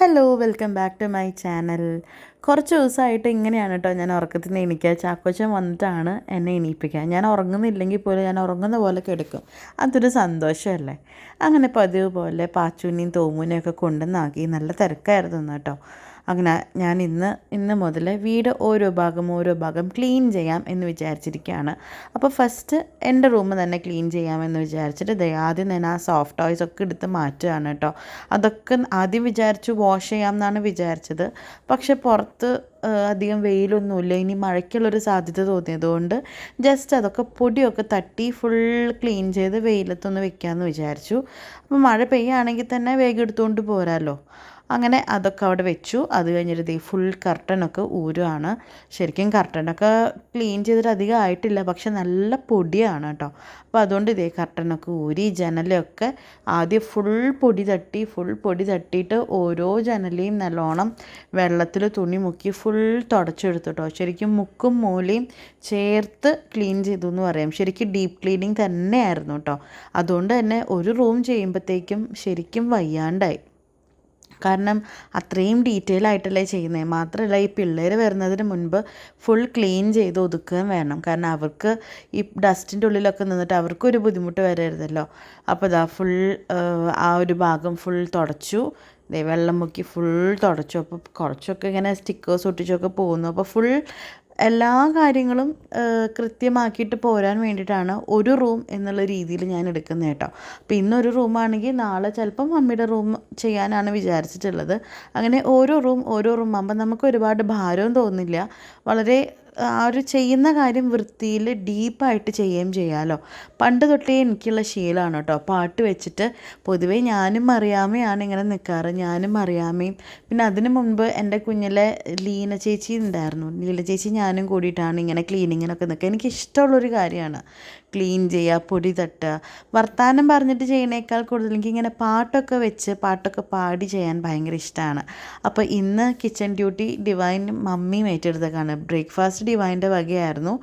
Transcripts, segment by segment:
Hello welcome back to my channel കുറച്ച് ദിവസമായിട്ട് ഇങ്ങനെയാണ് കേട്ടോ ഞാൻ ഉറക്കത്തിൽ നിന്ന് എണീക്കുക. ചാക്കോച്ചൻ വന്നിട്ടാണ് എന്നെ എണീപ്പിക്കുക. ഞാൻ ഉറങ്ങുന്നില്ലെങ്കിൽ പോലും ഞാൻ ഉറങ്ങുന്ന പോലെ കിടക്കും. അതൊരു സന്തോഷമല്ലേ? അങ്ങനെ പതിവ് പോലെ പാച്ചുവിനെയും തോമുനെയും ഒക്കെ കൊണ്ടുവന്നാക്കി നല്ല തിരക്കായിരുന്നു കേട്ടോ അങ്ങനെ ഞാൻ ഇന്ന് ഇന്ന് മുതൽ വീട് ഓരോ ഭാഗം ഓരോ ഭാഗം ക്ലീൻ ചെയ്യാം എന്ന് വിചാരിച്ചിരിക്കുകയാണ്. അപ്പോൾ ഫസ്റ്റ് എന്റെ റൂം തന്നെ ക്ലീൻ ചെയ്യാമെന്ന് വിചാരിച്ചിട്ട് ആദ്യം തന്നെ ആ സോഫ്റ്റ് ടോയ്സ് ഒക്കെ എടുത്ത് മാറ്റുകയാണ് കേട്ടോ. അതൊക്കെ ആദ്യം വിചാരിച്ചു വാഷ് ചെയ്യാം എന്നാണ് വിചാരിച്ചത്. പക്ഷെ പുറത്ത് അധികം വെയിലൊന്നുമില്ല. ഇനി മഴയ്ക്കുള്ളൊരു സാധ്യത തോന്നിയതുകൊണ്ട് ജസ്റ്റ് അതൊക്കെ പൊടിയൊക്കെ തട്ടി ഫുൾ ക്ലീൻ ചെയ്ത് വെയിലത്തൊന്ന് വെക്കാമെന്ന് വിചാരിച്ചു. അപ്പോൾ മഴ പെയ്യുകയാണെങ്കിൽ തന്നെ വേഗം എടുത്തുകൊണ്ട് പോരാമല്ലോ അങ്ങനെ അതൊക്കെ അവിടെ വെച്ചു. അത് കഴിഞ്ഞിട്ട് ദേ ഫുൾ കർട്ടനൊക്കെ ഊരുവാണ്. ശരിക്കും കർട്ടനൊക്കെ ക്ലീൻ ചെയ്തിട്ട് അധികം ആയിട്ടില്ല. പക്ഷെ നല്ല പൊടിയാണ് കേട്ടോ. അപ്പോൾ അതുകൊണ്ട് ഇതേ കർട്ടനൊക്കെ ഊരി ജനലൊക്കെ ആദ്യം ഫുൾ പൊടി തട്ടി ഫുൾ പൊടി തട്ടിയിട്ട് ഓരോ ജനലയും നല്ലോണം വെള്ളത്തിൽ തുണി മുക്കി ഫുൾ തുടച്ചെടുത്തു കേട്ടോ ശരിക്കും മുക്കും മൂലയും ചേർത്ത് ക്ലീൻ ചെയ്തു എന്ന് പറയാം. ശരിക്കും ഡീപ്പ് ക്ലീനിങ് തന്നെയായിരുന്നു കേട്ടോ അതുകൊണ്ട് തന്നെ ഒരു റൂം ചെയ്യുമ്പോഴത്തേക്കും ശരിക്കും വയ്യാണ്ടായി. കാരണം അത്രയും ഡീറ്റെയിൽ ആയിട്ടല്ലേ ചെയ്യുന്നത് മാത്രമല്ല ഈ പിള്ളേർ വരുന്നതിന് മുൻപ് ഫുൾ ക്ലീൻ ചെയ്ത് ഒതുക്കുകയും വേണം. കാരണം അവർക്ക് ഈ ഡസ്റ്റിന്റെ ഉള്ളിലൊക്കെ നിന്നിട്ട് അവർക്കൊരു ബുദ്ധിമുട്ട് വരരുതല്ലോ. അപ്പോൾ ഇതാ ഫുൾ ആ ഒരു ഭാഗം ഫുൾ തുടച്ചു. വെള്ളം മുക്കി ഫുൾ തുടച്ചു. അപ്പോൾ കുറച്ചൊക്കെ ഇങ്ങനെ സ്റ്റിക്കേഴ്സ് ഒട്ടിച്ചൊക്കെ പോകുന്നു. അപ്പോൾ ഫുൾ എല്ലാ കാര്യങ്ങളും കൃത്യമാക്കിയിട്ട് പോരാൻ വേണ്ടിയിട്ടാണ് ഒരു റൂം എന്നുള്ള രീതിയിൽ ഞാൻ എടുക്കുന്നത് കേട്ടോ. അപ്പോൾ ഇന്നൊരു റൂമാണെങ്കിൽ നാളെ ചിലപ്പം മമ്മിയുടെ റൂം ചെയ്യാനാണ് വിചാരിച്ചിട്ടുള്ളത്. അങ്ങനെ ഓരോ റൂം ഓരോ റൂം ആകുമ്പോൾ നമുക്ക് ഒരുപാട് ഭാരവും തോന്നില്ല വളരെ ആ ഒരു ചെയ്യുന്ന കാര്യം വൃത്തിയിൽ ഡീപ്പായിട്ട് ചെയ്യുകയും ചെയ്യാമല്ലോ പണ്ട് തൊട്ടേ എനിക്കുള്ള ശീലമാണ് കേട്ടോ. പാട്ട് വെച്ചിട്ട് പൊതുവേ ഞാനും അറിയാമയാണ് ഇങ്ങനെ നിൽക്കാറ് ഞാനും അറിയാമയും പിന്നെ അതിന് മുൻപ് എന്റെ കുഞ്ഞിലെ ലീന ചേച്ചി ഉണ്ടായിരുന്നു. ലീന ചേച്ചി ഞാനും കൂടിയിട്ടാണ് ഇങ്ങനെ ക്ലീനിങ്ങിനൊക്കെ നിൽക്കുക എനിക്ക് ഇഷ്ടമുള്ളൊരു കാര്യമാണ്. ക്ലീൻ ചെയ്യുക പൊടി തട്ടുക. വർത്തമാനം പറഞ്ഞിട്ട് ചെയ്യണേക്കാൾ കൂടുതൽ എനിക്ക് ഇങ്ങനെ പാട്ടൊക്കെ വെച്ച് പാട്ടൊക്കെ പാടി ചെയ്യാൻ ഭയങ്കര ഇഷ്ടമാണ് അപ്പോൾ ഇന്ന് കിച്ചൺ ഡ്യൂട്ടി ഡിവൈൻ മമ്മിയും ഏറ്റെടുത്തേക്കാണ് ബ്രേക്ക്ഫാസ്റ്റ് ഡിവൈന്റെ വകയായിരുന്നു.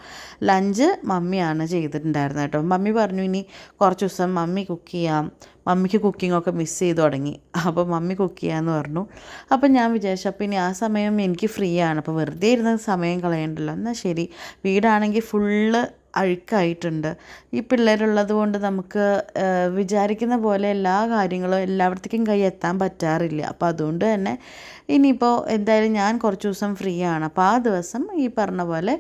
ലഞ്ച് മമ്മിയാണ് ചെയ്തിട്ടുണ്ടായിരുന്നത് കേട്ടോ. മമ്മി പറഞ്ഞു ഇനി കുറച്ച് ദിവസം മമ്മി കുക്ക് ചെയ്യാം. മമ്മിക്ക് കുക്കിംഗ് ഒക്കെ മിസ് ചെയ്ത് തുടങ്ങി. അപ്പോൾ മമ്മി കുക്ക് ചെയ്യാമെന്ന് പറഞ്ഞു. അപ്പോൾ ഞാൻ വിചാരിച്ചു അപ്പോൾ ഇനി ആ സമയം എനിക്ക് ഫ്രീ ആണ്. അപ്പോൾ വെറുതെ ഇരുന്ന് സമയം കളയണ്ടല്ലോ. എന്നാൽ ശരി. വീടാണെങ്കിൽ ഫുള്ള് അഴുക്കായിട്ടുണ്ട്. ഈ പിള്ളേരുള്ളത് കൊണ്ട് നമുക്ക് വിചാരിക്കുന്ന പോലെ എല്ലാ കാര്യങ്ങളും എല്ലായിടത്തേക്കും കൈ എത്താൻ പറ്റാറില്ല. അപ്പോൾ അതുകൊണ്ട് തന്നെ ഇനിയിപ്പോൾ എന്തായാലും ഞാൻ കുറച്ച് ദിവസം ഫ്രീ ആണ്. അപ്പോൾ ആ ദിവസം ഈ പറഞ്ഞ പോലെ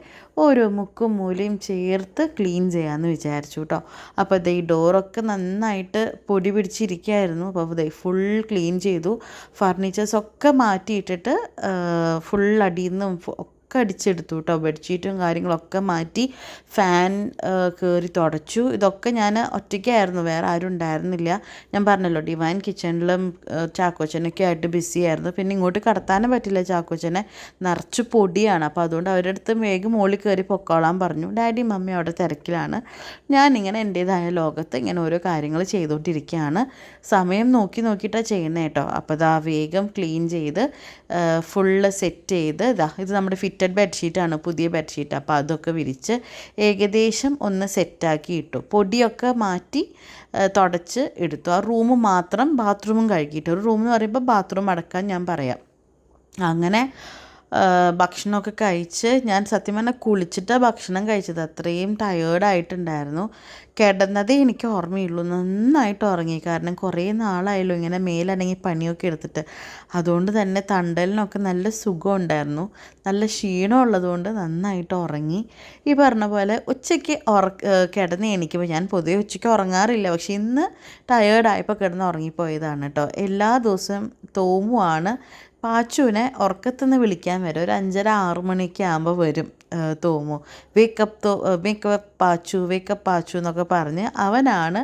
ഓരോ മുക്കും മൂലയും ചേർത്ത് ക്ലീൻ ചെയ്യാമെന്ന് വിചാരിച്ചു കേട്ടോ അപ്പോൾ ദേ ഡോറൊക്കെ നന്നായിട്ട് പൊടി പിടിച്ചിരിക്കുകയായിരുന്നു അപ്പോൾ ദേ ഫുൾ ക്ലീൻ ചെയ്തു. ഫർണിച്ചേഴ്സൊക്കെ മാറ്റിയിട്ടിട്ട് ഫുൾ അടിയിൽ നിന്നും ഒക്കെ അടിച്ചെടുത്തു കേട്ടോ ബെഡ്ഷീറ്റും കാര്യങ്ങളൊക്കെ മാറ്റി ഫാൻ കയറി തുടച്ചു. ഇതൊക്കെ ഞാൻ ഒറ്റയ്ക്കായിരുന്നു വേറെ ആരും ഉണ്ടായിരുന്നില്ല. ഞാൻ പറഞ്ഞല്ലോ ഡിവൈൻ കിച്ചണിലും ചാക്കോച്ചനൊക്കെ ആയിട്ട് ബിസി ആയിരുന്നു. പിന്നെ ഇങ്ങോട്ട് കടത്താനും പറ്റില്ല ചാക്കോച്ചനെ. നിറച്ച് പൊടിയാണ്. അപ്പോൾ അതുകൊണ്ട് അവരുടെ അടുത്ത് വേഗം മുകളിൽ കയറി പൊക്കോളാൻ പറഞ്ഞു. ഡാഡി മമ്മി അവിടെ തിരക്കിലാണ്. ഞാനിങ്ങനെ എന്റേതായ ലോകത്ത് ഇങ്ങനെ ഓരോ കാര്യങ്ങൾ ചെയ്തുകൊണ്ടിരിക്കുകയാണ്. സമയം നോക്കി നോക്കിയിട്ടാണ് ചെയ്യുന്നത് കേട്ടോ. അപ്പോൾ ഇതാ വേഗം ക്ലീൻ ചെയ്ത് ഫുള്ള് സെറ്റ് ചെയ്ത് ഇതാ ഇത് നമ്മുടെ ഫിറ്റഡ് ബെഡ്ഷീറ്റാണ് പുതിയ ബെഡ്ഷീറ്റ്. അപ്പോൾ അതൊക്കെ വിരിച്ച് ഏകദേശം ഒന്ന് സെറ്റാക്കി ഇട്ടു. പൊടിയൊക്കെ മാറ്റി തുടച്ച് എടുത്തു. ആ റൂം മാത്രം ബാത്റൂമും കഴുകിയിട്ട്. ഒരു റൂം എന്ന് പറയുമ്പോൾ ബാത്റൂം അടക്കാൻ ഞാൻ പറയാം. അങ്ങനെ ഭക്ഷണമൊക്കെ കഴിച്ച് ഞാൻ സത്യം പറഞ്ഞാൽ കുളിച്ചിട്ടാണ് ഭക്ഷണം കഴിച്ചത്. അത്രയും ടയേർഡായിട്ടുണ്ടായിരുന്നു കിടന്നതേ എനിക്ക് ഓർമ്മയുള്ളൂ. നന്നായിട്ട് ഉറങ്ങി. കാരണം കുറേ നാളായല്ലോ ഇങ്ങനെ മേലനങ്ങി പണിയൊക്കെ എടുത്തിട്ട്. അതുകൊണ്ട് തന്നെ തണ്ടലിനൊക്കെ നല്ല സുഖം ഉണ്ടായിരുന്നു നല്ല ക്ഷീണം ഉള്ളതുകൊണ്ട് നന്നായിട്ട് ഉറങ്ങി. ഈ പറഞ്ഞ പോലെ ഉച്ചയ്ക്ക് കിടന്ന് എണീക്കുമ്പോൾ ഞാൻ പൊതുവെ ഉച്ചയ്ക്ക് ഉറങ്ങാറില്ല. പക്ഷേ ഇന്ന് ടയേർഡായപ്പോൾ കിടന്ന് ഉറങ്ങിപ്പോയതാണ് കേട്ടോ. എല്ലാ ദിവസവും തോമുവാണ്. പാച്ചുവിനെ ഉറക്കത്തുനിന്ന് വിളിക്കാൻ വരും. ഒരു അഞ്ചര ആറ് മണിയൊക്കെ ആകുമ്പോൾ വരും തോമു. വേക്കപ്പ് തോ wake up Pachu wake up Pachu എന്നൊക്കെ പറഞ്ഞ് അവനാണ്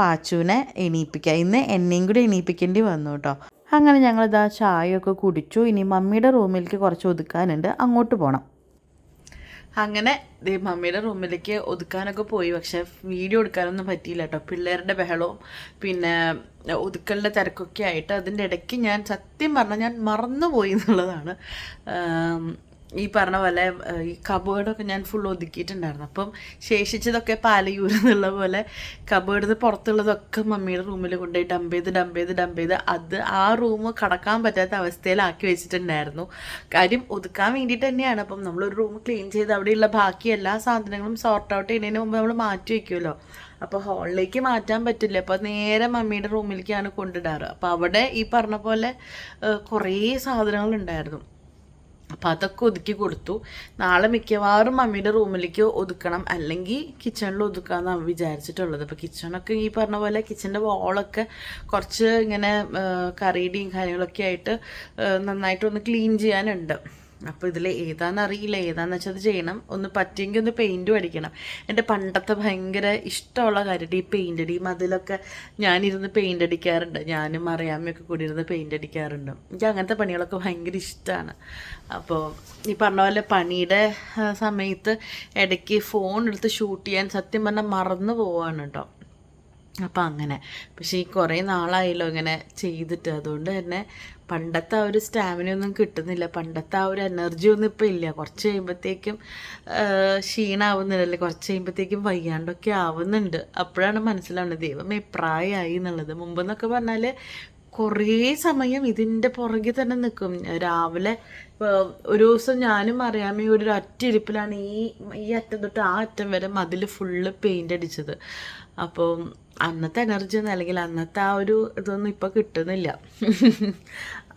പാച്ചുവിനെ എണീപ്പിക്കുക ഇന്ന് എന്നെയും കൂടി എണീപ്പിക്കേണ്ടി വന്നു കേട്ടോ അങ്ങനെ ഞങ്ങളിതാ ചായയൊക്കെ കുടിച്ചു. ഇനി മമ്മിയുടെ റൂമിലേക്ക് കുറച്ച് ഒതുക്കാനുണ്ട്. അങ്ങോട്ട് പോകണം അങ്ങനെ ദേ മമ്മിയുടെ റൂമിലേക്ക് ഒതുക്കാനൊക്കെ പോയി. പക്ഷെ വീഡിയോ എടുക്കാനൊന്നും പറ്റിയില്ല കേട്ടോ. പിള്ളേരുടെ ബഹളവും പിന്നെ ഒതുക്കലിന്റെ തിരക്കൊക്കെ ആയിട്ട് അതിന്റെ ഇടയ്ക്ക് ഞാൻ സത്യം പറഞ്ഞാൽ ഞാൻ മറന്നുപോയി എന്നുള്ളതാണ്. ഈ പറഞ്ഞ പോലെ ഈ കബേർഡൊക്കെ ഞാൻ ഫുൾ ഒതുക്കിയിട്ടുണ്ടായിരുന്നു. അപ്പം ശേഷിച്ചതൊക്കെ പാലയൂരെന്നുള്ള പോലെ കബേർഡിൽ പുറത്തുള്ളതൊക്കെ മമ്മിയുടെ റൂമിൽ കൊണ്ടുപോയി ഡംപ് ചെയ്ത് ഡംപ് ചെയ്ത് ഡംപ് ചെയ്ത് അത് ആ റൂം കടക്കാൻ പറ്റാത്ത അവസ്ഥയിലാക്കി വെച്ചിട്ടുണ്ടായിരുന്നു. കാര്യം ഒതുക്കാൻ വേണ്ടിയിട്ട് തന്നെയാണ്. അപ്പം നമ്മളൊരു റൂം ക്ലീൻ ചെയ്ത് അവിടെയുള്ള ബാക്കി എല്ലാ സാധനങ്ങളും സോർട്ട് ഔട്ട് ചെയ്യുന്നതിന് മുമ്പ് നമ്മൾ മാറ്റി വയ്ക്കുമല്ലോ അപ്പോൾ ഹാളിലേക്ക് മാറ്റാൻ പറ്റില്ല. അപ്പോൾ നേരെ മമ്മിയുടെ റൂമിലേക്കാണ് കൊണ്ടിടാറ് അപ്പോൾ അവിടെ ഈ പറഞ്ഞ പോലെ കുറേ സാധനങ്ങളുണ്ടായിരുന്നു. അപ്പോൾ അതൊക്കെ ഒതുക്കി കൊടുത്തു. നാളെ മിക്കവാറും മമ്മിയുടെ റൂമിലേക്ക് ഒതുക്കണം. അല്ലെങ്കിൽ കിച്ചണിൽ ഒതുക്കാമെന്നാണ് വിചാരിച്ചിട്ടുള്ളത്. അപ്പോൾ കിച്ചണൊക്കെ ഈ പറഞ്ഞ പോലെ കിച്ചന്റെ വോളൊക്കെ കുറച്ച് ഇങ്ങനെ കറിയുടെയും കാര്യങ്ങളൊക്കെ ആയിട്ട് നന്നായിട്ടൊന്ന് ക്ലീൻ ചെയ്യാനുണ്ട്. അപ്പോൾ ഇതിൽ ഏതാണെന്ന് അറിയില്ല ഏതാന്ന് വെച്ചാൽ അത് ചെയ്യണം. ഒന്ന് പറ്റിയെങ്കിൽ ഒന്ന് പെയിന്റും അടിക്കണം. എന്റെ പണ്ടത്തെ ഭയങ്കര ഇഷ്ടമുള്ള കാര്യമായിട്ട് ഈ പെയിന്റ് അടി മതിലൊക്കെ ഞാനിരുന്ന് പെയിന്റ് അടിക്കാറുണ്ട്. ഞാനും അറിയാമ്മയൊക്കെ കൂടി ഇരുന്ന് പെയിന്റ് അടിക്കാറുണ്ട്. എനിക്ക് അങ്ങനത്തെ പണികളൊക്കെ ഭയങ്കര ഇഷ്ടമാണ് അപ്പോൾ ഈ പറഞ്ഞ പോലെ പണിയുടെ സമയത്ത് ഇടയ്ക്ക് ഫോൺ എടുത്ത് ഷൂട്ട് ചെയ്യാൻ സത്യം പറഞ്ഞാൽ മറന്നു പോവാണ് കേട്ടോ അപ്പം അങ്ങനെ. പക്ഷേ ഈ കുറേ നാളായല്ലോ ഇങ്ങനെ ചെയ്തിട്ട്. അതുകൊണ്ട് തന്നെ പണ്ടത്തെ ആ ഒരു സ്റ്റാമിന ഒന്നും കിട്ടുന്നില്ല. പണ്ടത്തെ ആ ഒരു എനർജി ഒന്നും ഇപ്പം ഇല്ല. കുറച്ച് കഴിയുമ്പോഴത്തേക്കും ക്ഷീണാവുന്നില്ലല്ലേ? കുറച്ച് കഴിയുമ്പോഴത്തേക്കും വയ്യാണ്ടൊക്കെ ആവുന്നുണ്ട്. അപ്പോഴാണ് മനസ്സിലാവുന്നത് ദൈവമേ പ്രായമായി എന്നുള്ളത്. മുമ്പെന്നൊക്കെ പറഞ്ഞാൽ കുറേ സമയം ഇതിന്റെ പുറകെ തന്നെ നിൽക്കും രാവിലെ ഒരു ദിവസം ഞാനും അറിയാമേ ഒരു അറ്റിരിപ്പിലാണ് ഈ ഈ അറ്റം തൊട്ട് ആ അറ്റം വരെ മതിൽ ഫുള്ള് പെയിന്റ് അടിച്ചത്. അപ്പോൾ അന്നത്തെ എനർജി ഒന്നും അല്ലെങ്കിൽ അന്നത്തെ ആ ഒരു ഇതൊന്നും ഇപ്പോൾ കിട്ടുന്നില്ല.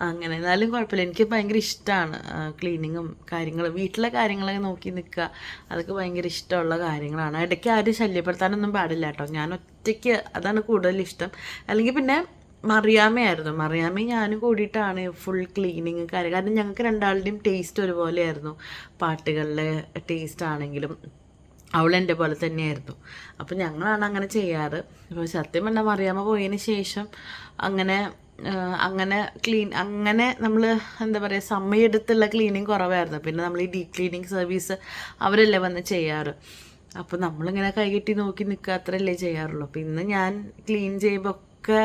അങ്ങനെ എന്നാലും കുഴപ്പമില്ല. എനിക്ക് ഭയങ്കര ഇഷ്ടമാണ് ക്ലീനിങ്ങും കാര്യങ്ങളും. വീട്ടിലെ കാര്യങ്ങളൊക്കെ നോക്കി നിൽക്കുക. അതൊക്കെ ഭയങ്കര ഇഷ്ടമുള്ള കാര്യങ്ങളാണ്. ഇടയ്ക്ക് ആരും ശല്യപ്പെടുത്താനൊന്നും പാടില്ല കേട്ടോ. ഞാൻ ഒറ്റയ്ക്ക് അതാണ് കൂടുതൽ ഇഷ്ടം. അല്ലെങ്കിൽ പിന്നെ മറിയാമ്മയായിരുന്നു. മറിയാമ്മ ഞാനും കൂടിയിട്ടാണ് ഫുൾ ക്ലീനിങ് കാര്യം. കാരണം ഞങ്ങൾക്ക് രണ്ടാളുടെയും ടേസ്റ്റ് ഒരുപോലെയായിരുന്നു. പാട്ടുകളിലെ ടേസ്റ്റ് ആണെങ്കിലും അവൾ എന്റെ പോലെ തന്നെയായിരുന്നു. അപ്പം ഞങ്ങളാണ് അങ്ങനെ ചെയ്യാറ്. അപ്പോൾ സത്യം പറഞ്ഞാൽ മറിയാമ്മ പോയതിന് ശേഷം അങ്ങനെ അങ്ങനെ ക്ലീൻ അങ്ങനെ നമ്മൾ എന്താ പറയുക സമയമെടുത്തുള്ള ക്ലീനിങ് കുറവായിരുന്നു. പിന്നെ നമ്മൾ ഈ ഡീപ് ക്ലീനിങ് സർവീസ് അവരല്ലേ വന്ന് ചെയ്യാറ്. അപ്പോൾ നമ്മളിങ്ങനെ കൈകെട്ടി നോക്കി നിൽക്കുക അത്രയല്ലേ ചെയ്യാറുള്ളൂ. അപ്പോൾ ഇന്ന് ഞാൻ ക്ലീൻ ചെയ്യുമ്പോൾ ഒക്കെ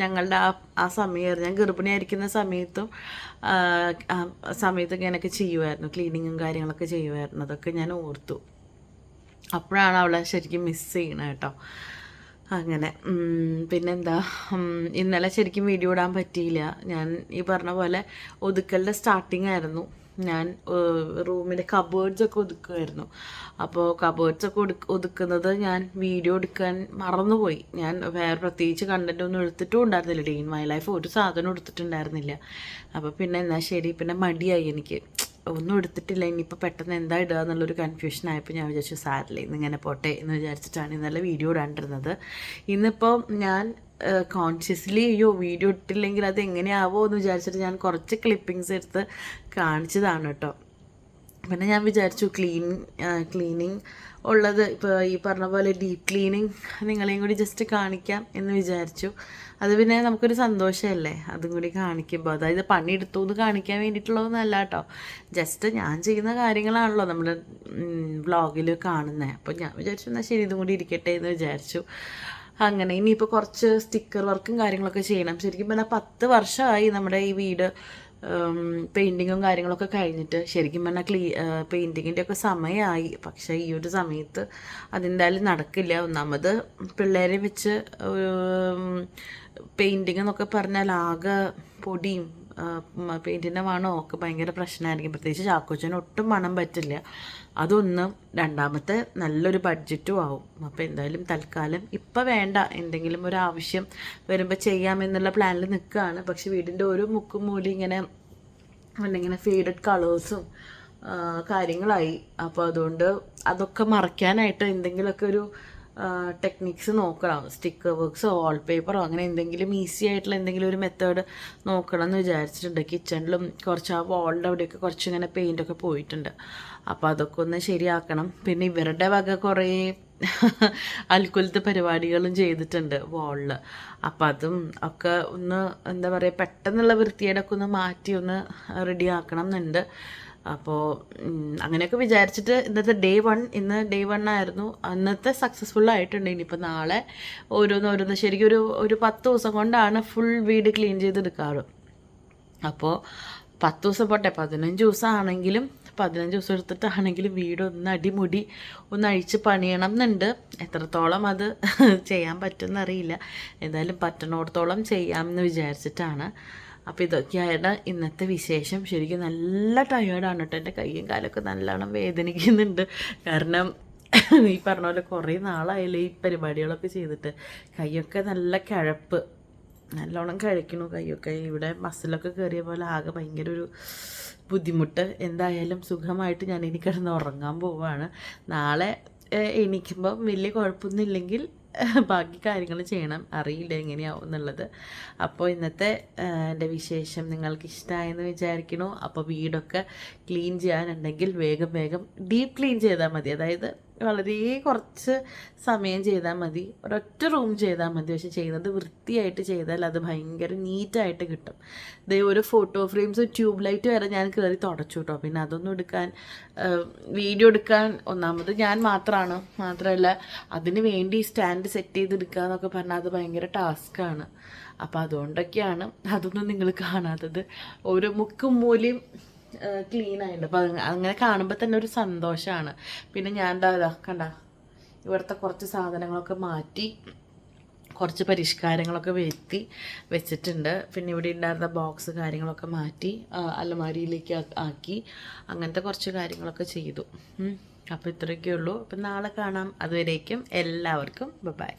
ഞങ്ങളുടെ ആ ആ സമയമായിരുന്നു ഞാൻ ഗർഭിണിയായിരിക്കുന്ന സമയത്തും ആ സമയത്തൊക്കെ ഞാനൊക്കെ ചെയ്യുമായിരുന്നു ക്ലീനിങ്ങും കാര്യങ്ങളൊക്കെ ചെയ്യുമായിരുന്നു അതൊക്കെ ഞാൻ ഓർത്തു. അപ്പോഴാണ് അവളെ ശരിക്കും മിസ് ചെയ്യണത് കേട്ടോ. അങ്ങനെ പിന്നെന്താ ഇന്നലെ ശരിക്കും വീഡിയോ ഇടാൻ പറ്റിയില്ല. ഞാൻ ഈ പറഞ്ഞ പോലെ ഒതുക്കലിന്റെ സ്റ്റാർട്ടിംഗ് ആയിരുന്നു. ഞാൻ റൂമിന്റെ കബേർഡ്സൊക്കെ ഒതുക്കുമായിരുന്നു അപ്പോൾ കബേർഡ്സൊക്കെ ഒടു ഒതുക്ക് ഒതുക്കുന്നത് ഞാൻ വീഡിയോ എടുക്കാൻ മറന്നുപോയി. ഞാൻ വേറെ പ്രത്യേകിച്ച് കണ്ടന്റ് ഒന്നും എടുത്തിട്ടും ഉണ്ടായിരുന്നില്ല. ഡേ ഇൻ മൈ ലൈഫ് ഒരു സാധനം എടുത്തിട്ടുണ്ടായിരുന്നില്ല. അപ്പോൾ പിന്നെ എന്നാൽ ശരി പിന്നെ മടിയായി എനിക്ക്. ഒന്നും എടുത്തിട്ടില്ല. ഇനിയിപ്പോൾ പെട്ടെന്ന് എന്താ ഇടുക എന്നുള്ളൊരു കൺഫ്യൂഷൻ ആയപ്പോൾ ഞാൻ വിചാരിച്ചു സാരില്ല ഇന്നിങ്ങനെ പോട്ടെ എന്ന് വിചാരിച്ചിട്ടാണ് ഇന്നലെ വീഡിയോ ഇടാണ്ടിരുന്നത്. ഇന്നിപ്പോൾ ഞാൻ കോൺഷ്യസ്ലി അയ്യോ വീഡിയോ ഇട്ടില്ലെങ്കിൽ അത് എങ്ങനെയാവോ എന്ന് വിചാരിച്ചിട്ട് ഞാൻ കുറച്ച് ക്ലിപ്പിങ്സ് എടുത്ത് കാണിച്ചതാണ് കേട്ടോ. പിന്നെ ഞാൻ വിചാരിച്ചു ക്ലീൻ ക്ലീനിങ് ഉള്ളത്. ഇപ്പോൾ ഈ പറഞ്ഞ പോലെ ഡീപ്പ് ക്ലീനിങ് നിങ്ങളെയും കൂടി ജസ്റ്റ് കാണിക്കാം എന്ന് വിചാരിച്ചു. അത് പിന്നെ നമുക്കൊരു സന്തോഷമല്ലേ? അതും കൂടി കാണിക്കുമ്പോൾ അതായത് പണിയെടുത്തു എന്ന് കാണിക്കാൻ വേണ്ടിയിട്ടുള്ളതൊന്നല്ല കേട്ടോ ജസ്റ്റ് ഞാൻ ചെയ്യുന്ന കാര്യങ്ങളാണല്ലോ നമ്മൾ വ്ളോഗിൽ കാണുന്നത് അപ്പോൾ ഞാൻ വിചാരിച്ചു എന്നാൽ ശരി ഇതും കൂടി ഇരിക്കട്ടെ എന്ന് വിചാരിച്ചു. അങ്ങനെ ഇനിയിപ്പോൾ കുറച്ച് സ്റ്റിക്കർ വർക്കും കാര്യങ്ങളൊക്കെ ചെയ്യണം. ശരിക്കും പറഞ്ഞാൽ പത്ത് വർഷമായി നമ്മുടെ ഈ വീട് പെയിന്റിങ്ങും കാര്യങ്ങളൊക്കെ കഴിഞ്ഞിട്ട് ശരിക്കും പറഞ്ഞാൽ ക്ലീ പെയിന്റിങ്ങിന്റെ ഒക്കെ സമയമായി പക്ഷേ ഈ ഒരു സമയത്ത് അതെന്തായാലും നടക്കില്ല. ഒന്നാമത് പിള്ളേരെ വെച്ച് പെയിന്റിങ് എന്നൊക്കെ പറഞ്ഞാൽ ആകെ പൊടിയും പെയിന്റിന്റെ മണമോ ഒക്കെ ഭയങ്കര പ്രശ്നമായിരിക്കും. പ്രത്യേകിച്ച് ചാക്കോച്ചന് ഒട്ടും മണം പറ്റില്ല. അതൊന്നും രണ്ടാമത്തെ നല്ലൊരു ബഡ്ജറ്റും ആവും. അപ്പോൾ എന്തായാലും തൽക്കാലം ഇപ്പം വേണ്ട. എന്തെങ്കിലും ഒരു ആവശ്യം വരുമ്പോൾ ചെയ്യാമെന്നുള്ള പ്ലാനിൽ നിൽക്കുകയാണ് പക്ഷെ വീടിന്റെ ഓരോ മുക്കും മൂലി ഇങ്ങനെ ഇങ്ങനെ ഫീഡഡ് കളേഴ്സും കാര്യങ്ങളായി. അപ്പോൾ അതുകൊണ്ട് അതൊക്കെ മറയ്ക്കാനായിട്ട് എന്തെങ്കിലുമൊക്കെ ഒരു ടെക്നിക്സ് നോക്കണം. സ്റ്റിക്കർ വർക്ക്സോ വാൾപേപ്പറോ അങ്ങനെ എന്തെങ്കിലും ഈസി ആയിട്ടുള്ള എന്തെങ്കിലും ഒരു മെത്തേഡ് നോക്കണം എന്ന് വിചാരിച്ചിട്ടുണ്ട്. കിച്ചണിലും കുറച്ച് ആ വാളിന്റെ അവിടെയൊക്കെ കുറച്ച് ഇങ്ങനെ പെയിന്റൊക്കെ പോയിട്ടുണ്ട്. അപ്പോൾ അതൊക്കെ ഒന്ന് ശരിയാക്കണം. പിന്നെ ഇവരുടെ വക കുറേ അൽക്കുലത്തെ പരിപാടികളും ചെയ്തിട്ടുണ്ട് വാളിൽ അപ്പം അതും ഒക്കെ ഒന്ന് എന്താ പറയുക പെട്ടെന്നുള്ള വൃത്തിയേടൊക്കെ ഒന്ന് മാറ്റി ഒന്ന് റെഡിയാക്കണം എന്നുണ്ട്. അപ്പോൾ അങ്ങനെയൊക്കെ വിചാരിച്ചിട്ട് ഇന്നത്തെ ഡേ വൺ ഇന്ന് ഡേ വൺ ആയിരുന്നു. അന്നത്തെ സക്സസ്ഫുൾ ആയിട്ടുണ്ട്. ഇനിയിപ്പോൾ നാളെ ഓരോന്ന് ഓരോന്ന് ശരിക്കും ഒരു ഒരു പത്ത് ദിവസം കൊണ്ടാണ് ഫുൾ വീട് ക്ലീൻ ചെയ്തെടുക്കാറ്. അപ്പോൾ പത്ത് ദിവസം പോട്ടെ. പതിനഞ്ച് ദിവസം ആണെങ്കിലും പതിനഞ്ച് ദിവസം എടുത്തിട്ടാണെങ്കിലും വീട് ഒന്ന് അടിമുടി ഒന്ന് അഴിച്ച് പണിയണം എന്നുണ്ട്. എത്രത്തോളം അത് ചെയ്യാൻ പറ്റുമെന്നറിയില്ല. എന്തായാലും പറ്റണോടത്തോളം ചെയ്യാമെന്ന് വിചാരിച്ചിട്ടാണ്. അപ്പോൾ ഇതൊക്കെയാണ് ഇന്നത്തെ വിശേഷം ശരിക്കും നല്ല ടയേർഡാണ് കേട്ടോ എന്റെ കൈയും കാലൊക്കെ നല്ലോണം വേദനിക്കുന്നുണ്ട്. കാരണം ഈ പറഞ്ഞ പോലെ കുറേ നാളായില്ലേ ഈ പരിപാടികളൊക്കെ ചെയ്തിട്ട്. കൈയൊക്കെ നല്ല കിഴപ്പ്. നല്ലോണം കഴിക്കണു കൈയൊക്കെ. ഇവിടെ മസിലൊക്കെ കയറിയ പോലെ ആകെ ഭയങ്കര ഒരു ബുദ്ധിമുട്ട്. എന്തായാലും സുഖമായിട്ട് ഞാൻ ഇനി കിടന്ന് ഉറങ്ങാൻ പോവാണ്. നാളെ എണീക്കുമ്പം എണീക്കുമ്പോൾ വലിയ കുഴപ്പമൊന്നുമില്ലെങ്കിൽ ബാക്കി കാര്യങ്ങൾ ചെയ്യണം. അറിയില്ല എങ്ങനെയാവും എന്നുള്ളത്. അപ്പോൾ ഇന്നത്തെ എന്റെ വിശേഷം നിങ്ങൾക്ക് ഇഷ്ടമായെന്ന് വിചാരിക്കണു. അപ്പോൾ വീടൊക്കെ ക്ലീൻ ചെയ്യാനുണ്ടെങ്കിൽ വേഗം വേഗം ഡീപ്പ് ക്ലീൻ ചെയ്താൽ മതി. അതായത് വളരെ കുറച്ച് സമയം ചെയ്താൽ മതി. ഒരൊറ്റ റൂം ചെയ്താൽ മതി. പക്ഷെ ചെയ്യുന്നത് വൃത്തിയായിട്ട് ചെയ്താൽ അത് ഭയങ്കര നീറ്റായിട്ട് കിട്ടും. ഇതേ ഒരു ഫോട്ടോ ഫ്രെയിംസ് ട്യൂബ് ലൈറ്റ് വരെ ഞാൻ കയറി തുടച്ചു കേട്ടോ പിന്നെ അതൊന്നും എടുക്കാൻ വീഡിയോ എടുക്കാൻ ഒന്നാമത് ഞാൻ മാത്രമാണ് മാത്രമല്ല അതിന് വേണ്ടി സ്റ്റാൻഡ് സെറ്റ് ചെയ്തെടുക്കുക എന്നൊക്കെ പറഞ്ഞാൽ അത് ഭയങ്കര ടാസ്ക്കാണ് അപ്പോൾ അതുകൊണ്ടൊക്കെയാണ് അതൊന്നും നിങ്ങൾ കാണാത്തത്. ഒരു മുക്കും മൂലയും ക്ലീൻ ആയിട്ടുണ്ട്. അപ്പോൾ അങ്ങനെ കാണുമ്പോൾ തന്നെ ഒരു സന്തോഷമാണ് പിന്നെ ഞാൻ എന്താ കണ്ട ഇവിടുത്തെ കുറച്ച് സാധനങ്ങളൊക്കെ മാറ്റി കുറച്ച് പരിഷ്കാരങ്ങളൊക്കെ വരുത്തി വെച്ചിട്ടുണ്ട്. പിന്നെ ഇവിടെ ഉണ്ടായിരുന്ന ബോക്സ് കാര്യങ്ങളൊക്കെ മാറ്റി അലമാരിയിലേക്ക് ആക്കി അങ്ങനത്തെ കുറച്ച് കാര്യങ്ങളൊക്കെ ചെയ്തു. അപ്പോൾ ഇത്രയൊക്കെ ഉള്ളൂ അപ്പം നാളെ കാണാം. അതുവരേക്കും എല്ലാവർക്കും ബൈ.